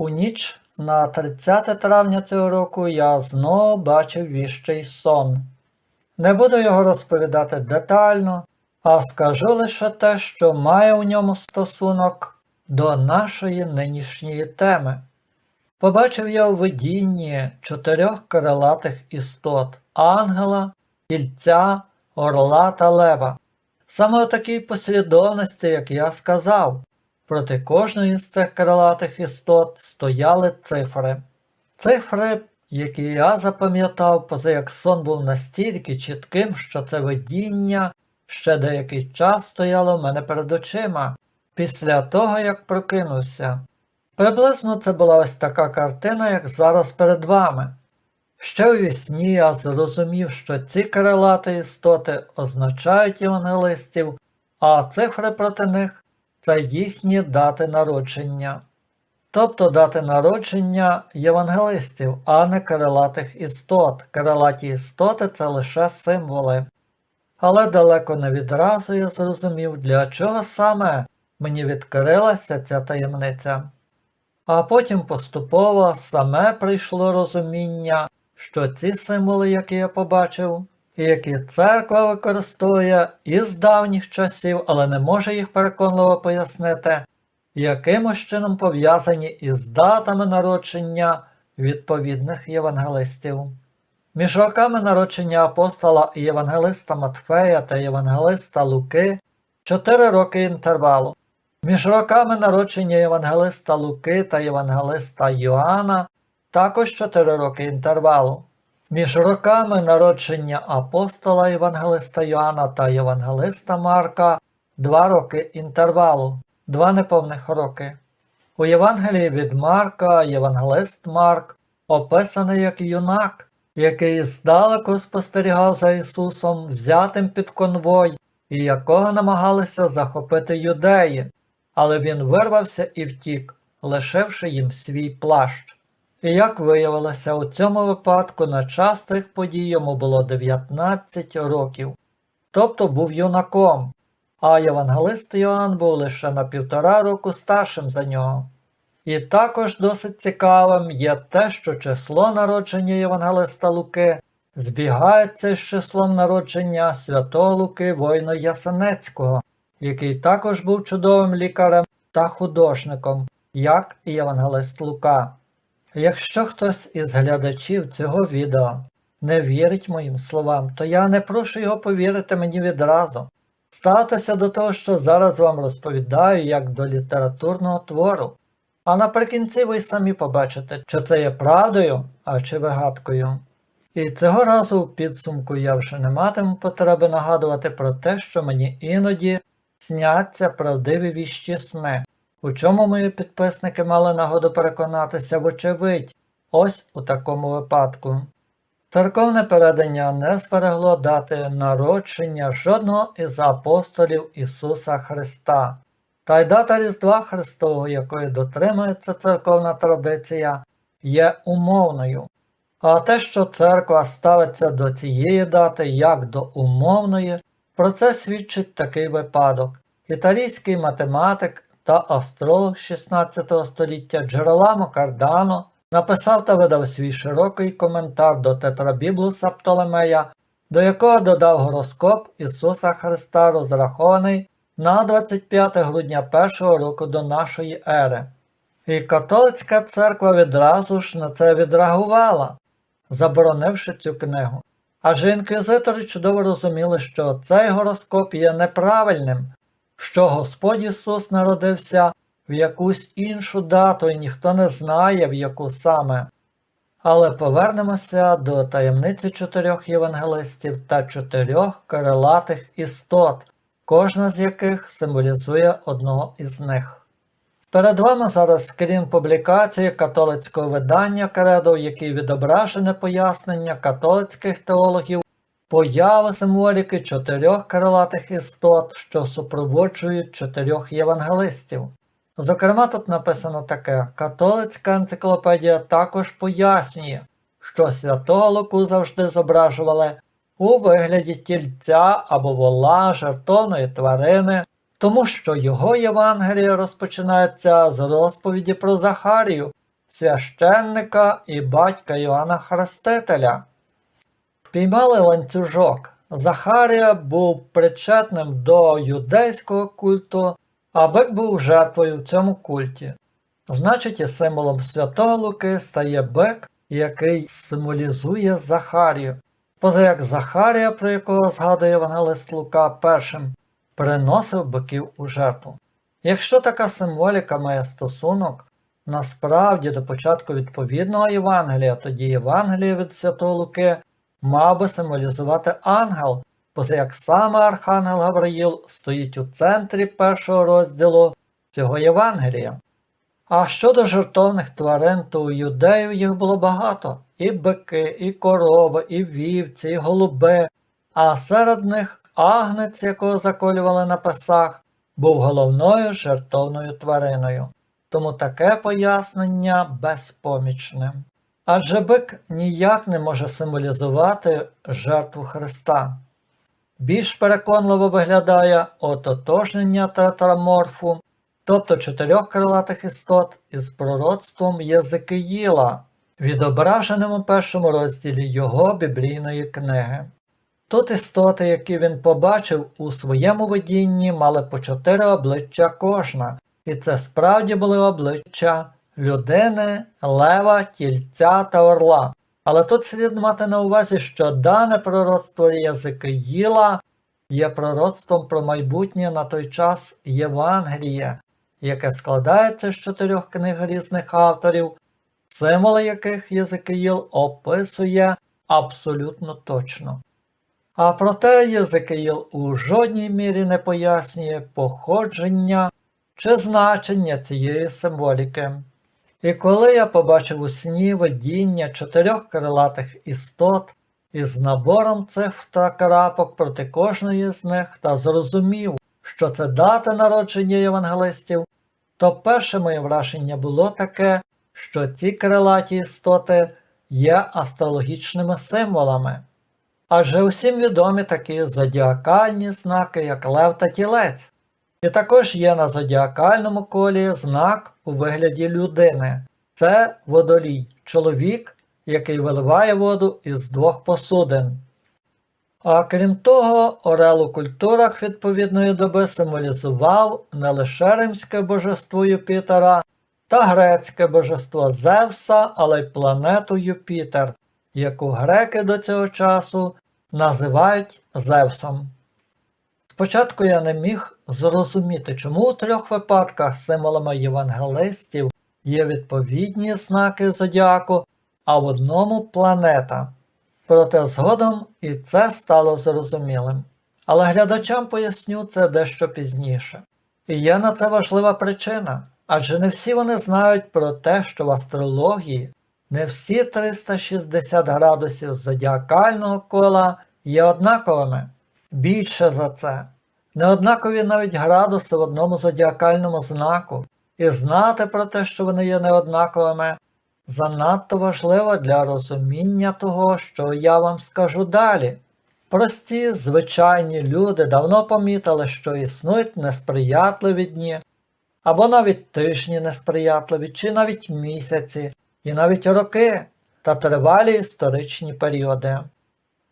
У ніч на 30 травня цього року я знову бачив віщий сон. Не буду його розповідати детально, а скажу лише те, що має у ньому стосунок до нашої нинішньої теми. Побачив я у видінні чотирьох крилатих істот ангела, тільця, орла та лева. Саме у такій послідовності, як я сказав, проти кожної з цих крилатих істот стояли цифри. Цифри, які я запам'ятав, поза як сон був настільки чітким, що це видіння ще деякий час стояло в мене перед очима, після того як прокинувся. Приблизно це була ось така картина, як зараз перед вами. Ще у вісні я зрозумів, що ці крилаті істоти означають євангелистів, а цифри проти них це їхні дати народження. Тобто дати народження євангелистів, а не крилатих істот. Крилаті істоти це лише символи. Але далеко не відразу я зрозумів, для чого саме мені відкрилася ця таємниця. А потім поступово саме прийшло розуміння, що ці символи, які я побачив, які церква використовує із давніх часів, але не може їх переконливо пояснити, якимось чином пов'язані із датами народження відповідних євангелистів. Між роками народження апостола і євангелиста Матфея та євангелиста Луки 4 роки інтервалу. Між роками народження євангелиста Луки та євангелиста Йоанна також 4 роки інтервалу. Між роками народження апостола Євангелиста Йоанна та Євангелиста Марка 2 роки інтервалу, 2 неповних роки. У Євангелії від Марка Євангелист Марк описаний як юнак, який здалеку спостерігав за Ісусом, взятим під конвой, і якого намагалися захопити юдеї, але він вирвався і втік, лишивши їм свій плащ. І як виявилося, у цьому випадку на час цих подій йому було 19 років, тобто був юнаком, а євангелист Йоанн був лише на півтора року старшим за нього. І також досить цікавим є те, що число народження Євангелиста Луки збігається з числом народження святого Луки воїна Ясенецького, який також був чудовим лікарем та художником, як і Євангелист Лука. Якщо хтось із глядачів цього відео не вірить моїм словам, то я не прошу його повірити мені відразу. Ставтеся до того, що зараз вам розповідаю, як до літературного твору. А наприкінці ви самі побачите, чи це є правдою, а чи вигадкою. І цього разу у підсумку я вже не матиму потреби нагадувати про те, що мені іноді сняться правдиві віщі сни, у чому мої підписники мали нагоду переконатися, вочевидь, ось у такому випадку. Церковне передання не зберегло дати народження жодного із апостолів Ісуса Христа, та й дата Різдва Христового, якої дотримується церковна традиція, є умовною. А те, що церква ставиться до цієї дати як до умовної, про це свідчить такий випадок. Італійський математик та астролог 16 століття Джероламо Кардано написав та видав свій широкий коментар до Тетрабіблуса Птолемея, до якого додав гороскоп Ісуса Христа, розрахований на 25 грудня першого року до нашої ери. І католицька церква відразу ж на це відреагувала, заборонивши цю книгу. Адже інквізитори чудово розуміли, що цей гороскоп є неправильним, що Господь Ісус народився в якусь іншу дату, і ніхто не знає, в яку саме. Але повернемося до таємниці чотирьох євангелистів та чотирьох крилатих істот, кожна з яких символізує одного із них. Перед вами зараз скрін публікації католицького видання Кредо, в якій відображене пояснення католицьких теологів появи символіки чотирьох крилатих істот, що супроводжують чотирьох євангелистів. Зокрема, тут написано таке: католицька енциклопедія також пояснює, що святого Луку завжди зображували у вигляді тільця або вола жертовної тварини, тому що його Євангеліє розпочинається з розповіді про Захарію, священника і батька Йоанна Хрестителя. Піймали ланцюжок. Захарія був причетним до юдейського культу, а бик був жертвою в цьому культі. Значить, і символом Святого Луки стає бик, який символізує Захарію. Поза як Захарія, про якого згадує Евангелист Лука першим, приносив биків у жертву. Якщо така символіка має стосунок насправді до початку відповідного Євангелія, тоді Євангеліє від Святого Луки мав би символізувати ангел, поза як саме Архангел Гавриїл стоїть у центрі першого розділу цього Євангелія. А щодо жертовних тварин, то у юдеїв їх було багато і бики, і корови, і вівці, і голуби, а серед них агнець, якого заколювали на песах, був головною жертовною твариною. Тому таке пояснення безпомічне. Адже бик ніяк не може символізувати жертву Христа. Більш переконливо виглядає ототожнення тетраморфу, тобто чотирьох крилатих істот із пророцтвом Єзикиїла, відображеним у першому розділі його біблійної книги. Тут істоти, які він побачив у своєму видінні, мали по чотири обличчя кожна, і це справді були обличчя людини, лева, тільця та орла. Але тут слід мати на увазі, що дане пророцтво Єзикиїла є пророцтвом про майбутнє на той час Євангелія, яке складається з чотирьох книг різних авторів, символи яких Єзикиїл описує абсолютно точно. А проте Єзикиїл у жодній мірі не пояснює походження чи значення цієї символіки. І коли я побачив у сні видіння чотирьох крилатих істот із набором цифр та проти кожної з них та зрозумів, що це дата народження євангелистів, то перше моє враження було таке, що ці крилаті істоти є астрологічними символами. Адже усім відомі такі зодіакальні знаки, як лев та тілець. І також є на зодіакальному колі знак у вигляді людини. Це водолій, чоловік, який виливає воду із двох посудин. А крім того, орел у культурах відповідної доби символізував не лише римське божество Юпітера та грецьке божество Зевса, але й планету Юпітер, яку греки до цього часу називають Зевсом. Спочатку я не міг зрозуміти, чому у трьох випадках символами євангелистів є відповідні знаки зодіаку, а в одному планета. Проте згодом і це стало зрозумілим. Але глядачам поясню це дещо пізніше. І є на це важлива причина, адже не всі вони знають про те, що в астрології не всі 360 градусів зодіакального кола є однаковими. Більше за це, неоднакові навіть градуси в одному зодіакальному знаку, і знати про те, що вони є неоднаковими, занадто важливо для розуміння того, що я вам скажу далі. Прості, звичайні люди давно помітили, що існують несприятливі дні, або навіть тижні несприятливі, чи навіть місяці, і навіть роки та тривалі історичні періоди.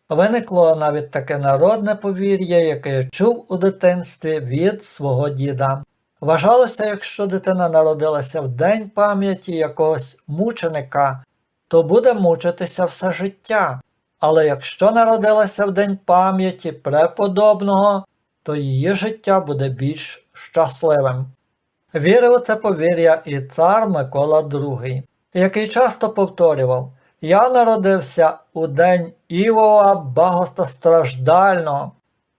Виникло навіть таке народне повір'я, яке я чув у дитинстві від свого діда. Вважалося, якщо дитина народилася в день пам'яті якогось мученика, то буде мучитися все життя. Але якщо народилася в день пам'яті преподобного, то її життя буде більш щасливим. Вірив у це повір'я і цар Микола II, який часто повторював Я народився у день Івова багатостраждального,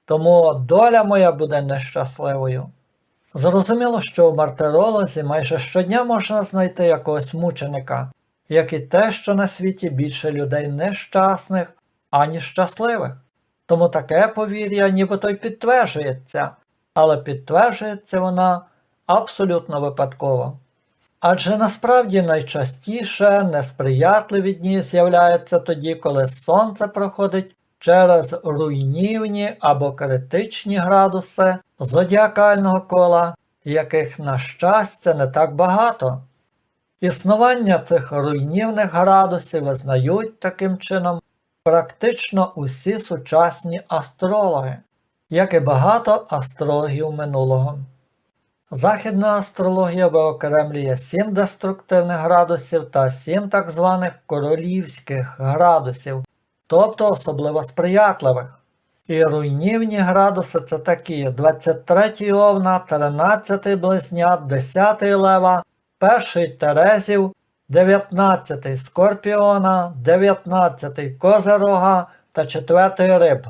тому доля моя буде нещасливою. Зрозуміло, що в мартиролозі майже щодня можна знайти якогось мученика, як і те, що на світі більше людей нещасних, ані щасливих. Тому таке повір'я нібито й підтверджується, але підтверджується вона абсолютно випадково. Адже насправді найчастіше несприятливі дні з'являються тоді, коли сонце проходить через руйнівні або критичні градуси зодіакального кола, яких, на щастя, не так багато. Існування цих руйнівних градусів визнають таким чином практично усі сучасні астрологи, як і багато астрологів минулого. Західна астрологія виокремлює 7 деструктивних градусів та 7 так званих королівських градусів, тобто особливо сприятливих. І руйнівні градуси це такі 23 овна, 13 близнят, 10 лева, 1 Терезів, 19 Скорпіона, 19 Козерога та 4 Риб.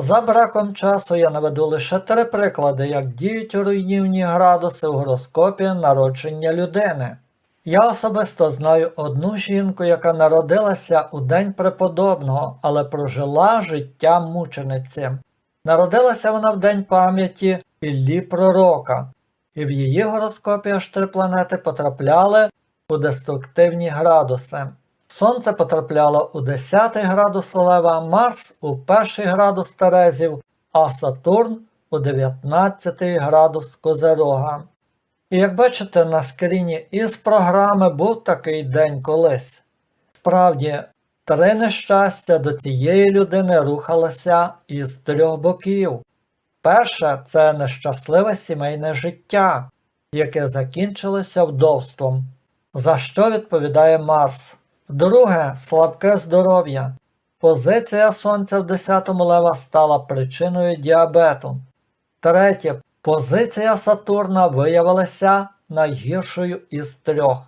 За браком часу я наведу лише три приклади, як діють руйнівні градуси в гороскопі народження людини. Я особисто знаю одну жінку, яка народилася у день преподобного, але прожила життя мучениці. Народилася вона в день пам'яті Іллі Пророка, і в її гороскопі аж три планети потрапляли у деструктивні градуси. Сонце потрапляло у 10 градус Лева, Марс у 1 градус Терезів, а Сатурн у 19 градус Козерога. І як бачите, на скріні із програми був такий день колись. Справді, три нещастя до цієї людини рухалося із трьох боків. Перше це нещасливе сімейне життя, яке закінчилося вдовством, за що відповідає Марс. Друге слабке здоров'я. Позиція Сонця в 10 лева стала причиною діабету. Третє. Позиція Сатурна виявилася найгіршою із трьох.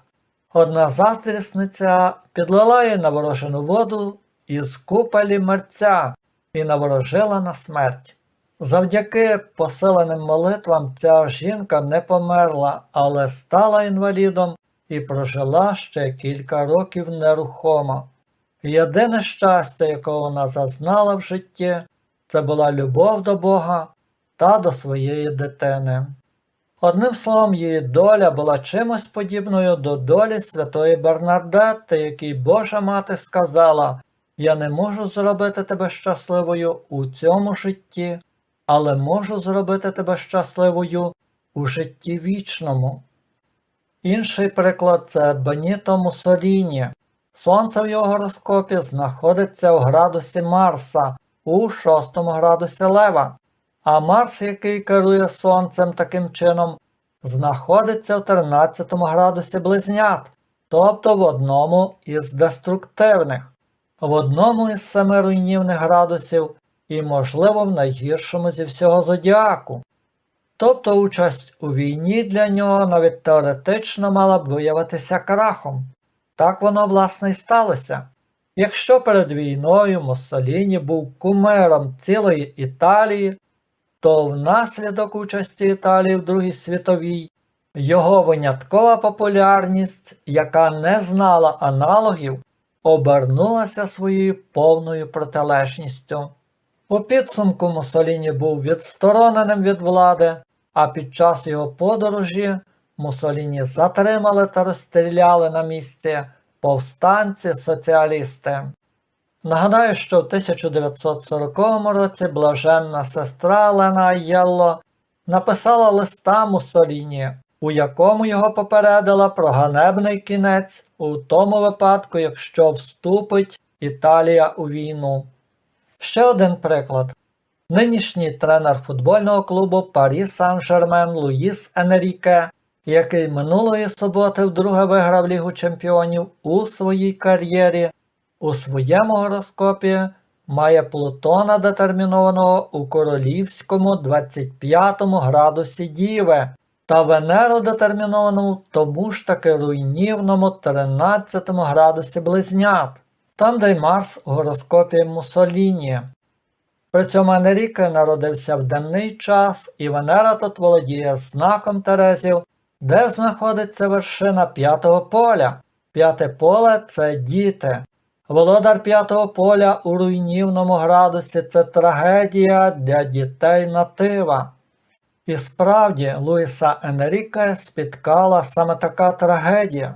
Одна заздрісниця підлила їй наворожену воду із купелі мерця і наворожила на смерть. Завдяки посиленим молитвам ця жінка не померла, але стала інвалідом і прожила ще кілька років нерухомо. Єдине щастя, якого вона зазнала в житті, це була любов до Бога та до своєї дитини. Одним словом, її доля була чимось подібною до долі святої Бернардетти, якій Божа мати сказала: Я не можу зробити тебе щасливою у цьому житті, але можу зробити тебе щасливою у житті вічному. Інший приклад це Беніто Муссоліні. Сонце в його гороскопі знаходиться в градусі Марса у 6 градусі Лева, а Марс, який керує Сонцем таким чином, знаходиться в 13 градусі Близнят, тобто в одному із деструктивних, в одному із семи руйнівних градусів і, можливо, в найгіршому зі всього зодіаку. Тобто участь у війні для нього навіть теоретично мала б виявитися крахом. Так воно власне й сталося. Якщо перед війною Муссоліні був кумиром цілої Італії, то внаслідок участі Італії в Другій світовій його виняткова популярність, яка не знала аналогів, обернулася своєю повною протилежністю. У підсумку Муссоліні був відстороненим від влади, а під час його подорожі Муссоліні затримали та розстріляли на місці повстанці-соціалісти. Нагадаю, що в 1940 році блаженна сестра Лена Айєлло написала листа Муссоліні, у якому його попередила про ганебний кінець у тому випадку, якщо вступить Італія у війну. Ще один приклад. Нинішній тренер футбольного клубу Парі Сан-Жермен Луїс Енріке, який минулої суботи вдруге виграв Лігу Чемпіонів у своїй кар'єрі, у своєму гороскопі має Плутона детермінованого у королівському 25 градусі Діви та Венеру детерміновану тому ж таки руйнівному 13 градусі Близнят, там де й Марс у гороскопі Мусоліні. При цьому Енріке народився в денний час, і Венера тут володіє знаком Терезів, де знаходиться вершина п'ятого поля. П'яте поле це діти. Володар п'ятого поля у руйнівному градусі це трагедія для дітей натива. І справді Луїса Енріке спіткала саме така трагедія.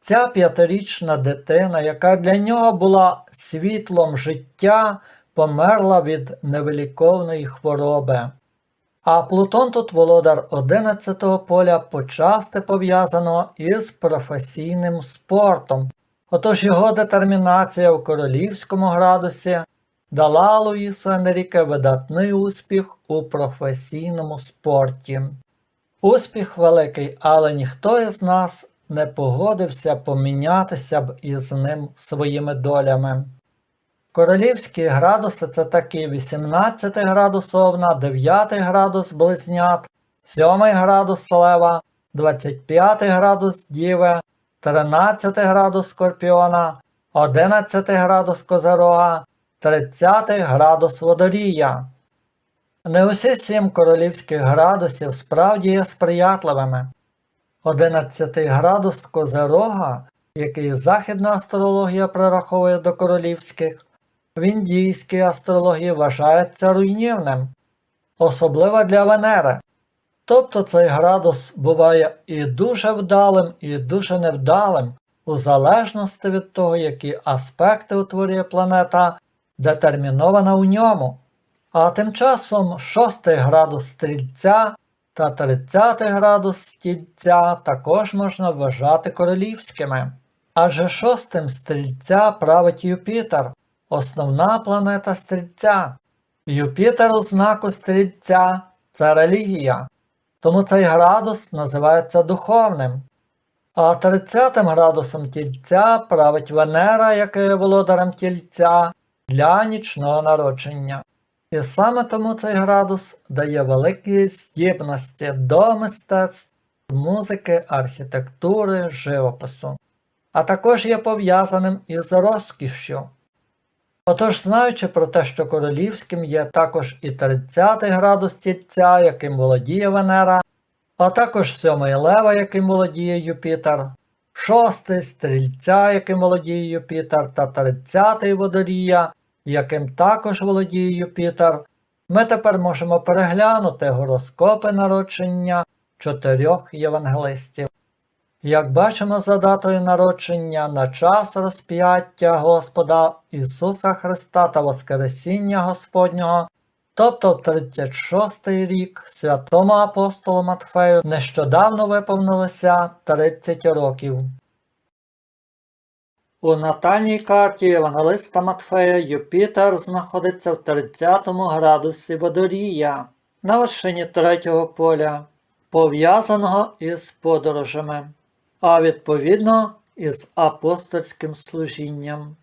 Ця п'ятирічна дитина, яка для нього була світлом життя, померла від невиліковної хвороби. А Плутон тут володар 11-го поля почасти пов'язаного із професійним спортом. Отож його детермінація в королівському градусі дала Луїсу Енріке видатний успіх у професійному спорті. Успіх великий, але ніхто із нас не погодився помінятися б із ним своїми долями. Королівські градуси це такі 18 градус Овна, 9 градус Близнят, 7 градус Лева, 25 градус Діви, 13 градус Скорпіона, 11 градус Козирога, 30 градус Водорія. Не усі сім королівських градусів справді є сприятливими. 11 градус Козирога, який західна астрологія прираховує до королівських, в індійській астрології вважається руйнівним, особливо для Венери. Тобто цей градус буває і дуже вдалим, і дуже невдалим, у залежності від того, які аспекти утворює планета, детермінована у ньому. А тим часом 6 градус стрільця та 30 градус стільця також можна вважати королівськими. Адже шостим стрільця править Юпітер, основна планета стрільця. Юпітер у знаку стрільця це релігія, тому цей градус називається духовним. А 30 градусом тільця править Венера, яка є володарем тільця, для нічного народження. І саме тому цей градус дає великі здібності до мистецтв, музики, архітектури, живопису, а також є пов'язаним із розкішшю. Отож, знаючи про те, що королівським є також і 30 градус тільця, яким володіє Венера, а також 7 лева, яким володіє Юпітер, 6 стрільця, яким володіє Юпітер, та 30 водорія, яким також володіє Юпітер, ми тепер можемо переглянути гороскопи народження чотирьох євангелистів. Як бачимо за датою народження на час розп'яття Господа Ісуса Христа та Воскресіння Господнього, тобто в 36-й рік святому апостолу Матфею нещодавно виповнилося 30 років. У натальній карті Євангелиста Матфея Юпітер знаходиться в 30 градусі Водорія на вершині третього поля, пов'язаного із подорожами, а відповідно із апостольським служінням.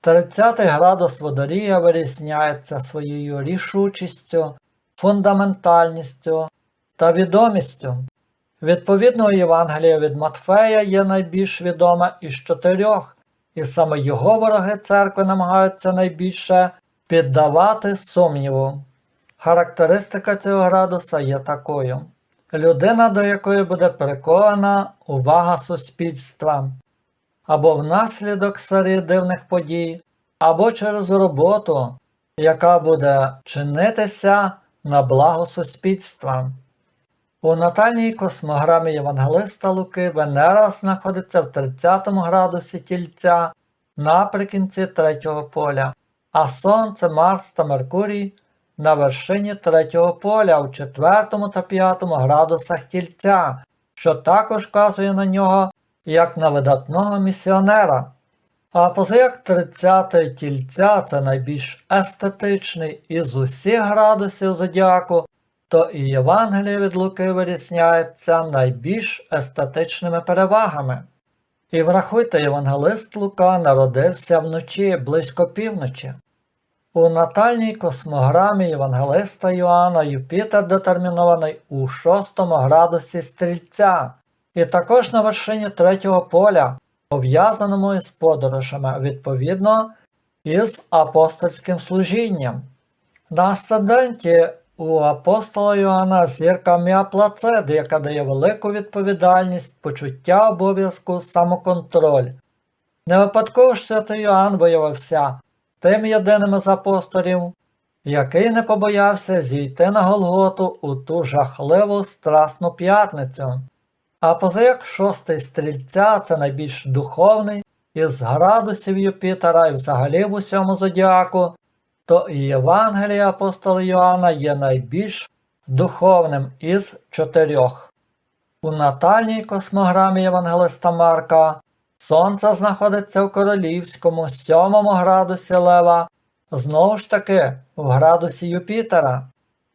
30 градус Водорія вирізняється своєю рішучістю, фундаментальністю та відомістю. Відповідно, Євангелія від Матфея є найбільш відоме із чотирьох, і саме його вороги церкви намагаються найбільше піддавати сумніву. Характеристика цього градуса є такою: людина, до якої буде прикована увага суспільства, або внаслідок серії дивних подій, або через роботу, яка буде чинитися на благо суспільства. У натальній космограмі Євангелиста Луки Венера знаходиться в 30 градусі тільця наприкінці третього поля, а Сонце, Марс та Меркурій на вершині третього поля у 4 та 5 градусах тільця, що також вказує на нього як на видатного місіонера. А позаяк 30 тільця це найбільш естетичний із усіх градусів зодіаку, то і Євангеліє від Луки вирізняється найбільш естетичними перевагами. І врахуйте, євангелист Лука народився вночі близько півночі. У натальній космограмі Євангелиста Йоанна Юпітер детермінований у 6 градусі стрільця, і також на вершині третього поля, пов'язаному із подорожами, відповідно із апостольським служінням. На асценденті у апостола Йоанна зірка Міаплацед, яка дає велику відповідальність, почуття обов'язку, самоконтроль. Не випадково святий Йоанн виявився тим єдиним з апостолів, який не побоявся зійти на Голготу у ту жахливу страсну п'ятницю. А позаяк шостий стрільця це найбільш духовний із градусів Юпітера і взагалі в усьому зодіаку, то і Євангелія апостола Йоанна є найбільш духовним із чотирьох. У натальній космограмі Євангелиста Марка Сонце знаходиться в королівському сьомому градусі Лева, знову ж таки в градусі Юпітера.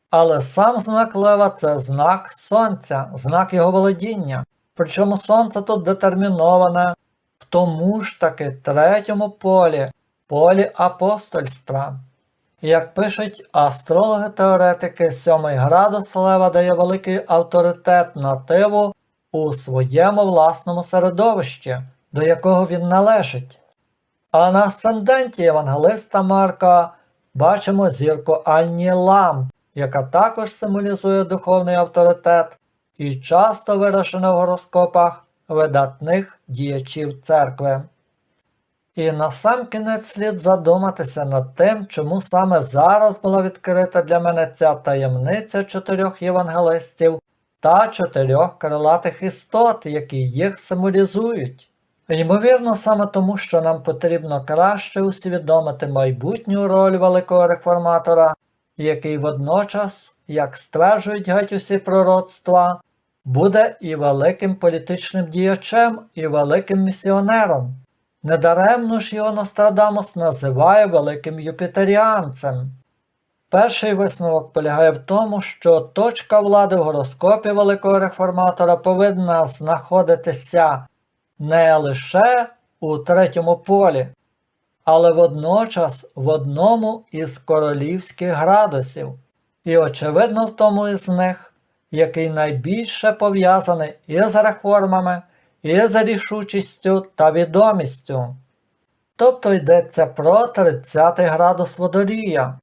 Але сам знак Лева це знак Сонця, знак його володіння. Причому сонце тут детерміноване в тому ж таки третьому полі, полі апостольства. Як пишуть астрологи-теоретики, сьомий градус Лева дає великий авторитет нативу у своєму власному середовищі, до якого він належить. А на асценденті Євангелиста Марка бачимо зірку Аннілам, яка також символізує духовний авторитет і часто виражена в гороскопах видатних діячів церкви. І насамкінець слід задуматися над тим, чому саме зараз була відкрита для мене ця таємниця чотирьох євангелистів та чотирьох крилатих істот, які їх символізують. Ймовірно, саме тому, що нам потрібно краще усвідомити майбутню роль великого реформатора, який водночас, як стверджують геть усі пророцтва, буде і великим політичним діячем, і великим місіонером. Недаремно ж його Нострадамус називає великим юпітеріанцем. Перший висновок полягає в тому, що точка влади в гороскопі великого реформатора повинна знаходитися не лише у третьому полі, але водночас в одному із королівських градусів, і очевидно в тому із них, який найбільше пов'язаний із реформами, із рішучістю та відомістю. Тобто йдеться про 30 градус водорія.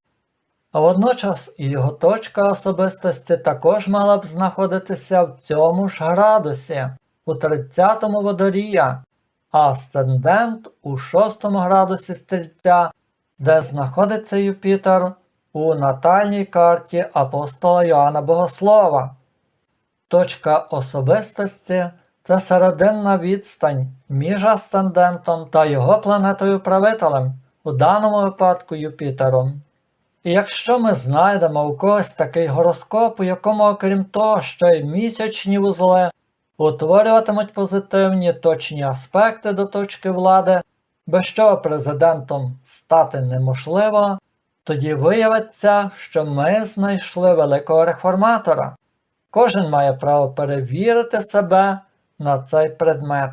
А водночас його точка особистості також мала б знаходитися в цьому ж градусі, у 30-му водорія, асцендент у 6 градусі стрільця, де знаходиться Юпітер у натальній карті апостола Йоанна Богослова. Точка особистості це серединна відстань між асцендентом та його планетою правителем, у даному випадку Юпітером. І якщо ми знайдемо у когось такий гороскоп, у якому, окрім того, що й місячні вузли утворюватимуть позитивні точні аспекти до точки влади, без чого президентом стати неможливо, тоді виявиться, що ми знайшли великого реформатора. Кожен має право перевірити себе на цей предмет.